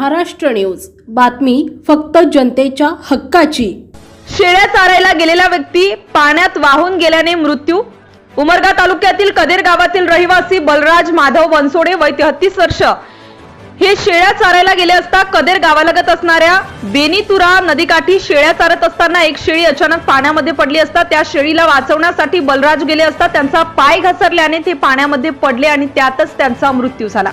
Maharashtra news. बातमी फक्त जनतेच्या हक्काची. शेळ्या चारायला गेलेला व्यक्ती पाण्यात वाहून गेल्याने मृत्यू. उमरगा तालुक्यातील कदेर गावातील रहिवासी बलराज माधव बनसोडे वय तेहतीस वर्ष. हे शेळ्या चारायला गेले असता कदेर गावालगत असणाऱ्या बेनीतुरा नदीकाठी शेळ्या चारत असताना एक शेळी अचानक पाण्यामध्ये पडली असता त्या शेळीला वाचवण्यासाठी बलराज गेले असता त्यांचा पाय घसरल्याने ते पाण्यामध्ये पडले आणि त्यातच त्यांचा मृत्यू झाला.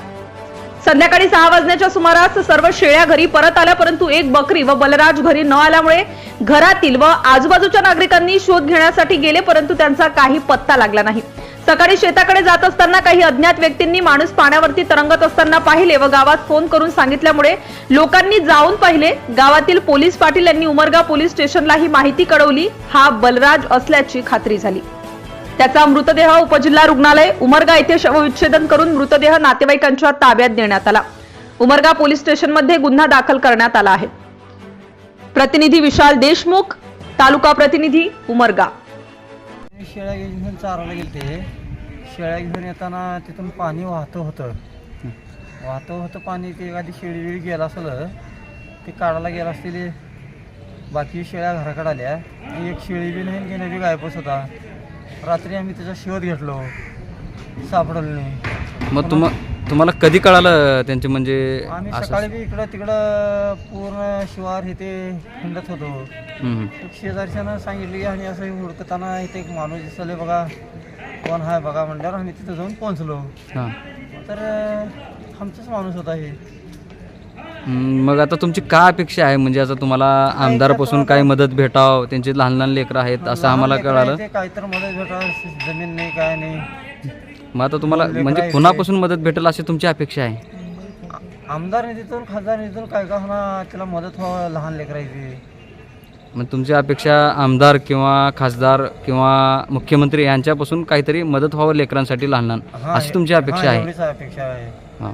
संध्याकाळी सहा वाजण्याच्या सुमारास सर्व शेळ्या घरी परत आल्या परंतु एक बकरी व बलराज घरी न आल्यामुळे घरातील व आजूबाजूच्या नागरिकांनी शोध घेण्यासाठी गेले परंतु त्यांचा काही पत्ता लागला नाही. सकाळी शेताकडे जात असताना काही अज्ञात व्यक्तींनी माणूस पाण्यावरती तरंगत असताना पाहिले व गावात फोन करून सांगितल्यामुळे लोकांनी जाऊन पाहिले. गावातील पोलीस पाटील यांनी उमरगा पोलीस स्टेशनला ही माहिती कळवली. हा बलराज असल्याची खात्री झाली. त्याचा मृतदेह उपजिल्हा रुग्णालय उमरगा येथे शवविच्छेदन करून मृतदेह नातेवाईकांच्या ताब्यात देण्यात आला. उमरगा पोलीस स्टेशनमध्ये गुन्हा दाखल करण्यात आला आहे. प्रतिनिधी विशाल देशमुख तालुका प्रतिनिधी उमरगा. शेळ्या घेऊन चारायला गेले शेळ्या घेऊन येताना तिथून पाणी वाहतं होतं. वाहतं होतं पाणी ते एखादी शेळी गेला असेल ते काढायला गेला असतील बाकी शेळ्या घराकडे आल्या. एक शेळी बी नाही घेणं बी गायबच होता. रात्री आम्ही त्याचा शोध घेतलो. सापडलं नाही मग तुम तुम्हाला कधी कळालं त्यांचे म्हणजे आम्ही असं सकाळी बी इकडं तिकडं पूर्ण शिवार ते हिंडत होतो. हम्म. शेजारच्यानं सांगितली आणि असं हुडकताना इथे एक माणूस दिसले बघा. कोण आहे बघा म्हणल्यावर आम्ही तिथं जाऊन पोहोचलो. हां. तर अं, आमचाच माणूस होता हे. मग आता तुमची काय अपेक्षा आहे? म्हणजे आता तुम्हाला आमदारापासून काय मदत भेटाव? त्यांचे लहान लहान लेकरं आहेत असं आम्हाला कळालं. आहे ते काहीतर मदत भेटा जमीन नाही काय नाही. मग आता तुम्हाला म्हणजे कुणापासून मदत भेटेल अशी तुमची अपेक्षा आहे? आमदार निधीतून खासदार निधीतून काय का होणार? त्याला मदत व्हावं लहान लेकरायची मग तुमची अपेक्षा आमदार किंवा खासदार किंवा मुख्यमंत्री यांच्यापासून काहीतरी मदत व्हावं लेकरांसाठी लहान लहान अशी तुमची अपेक्षा आहे? एवढीच अपेक्षा आहे. हां.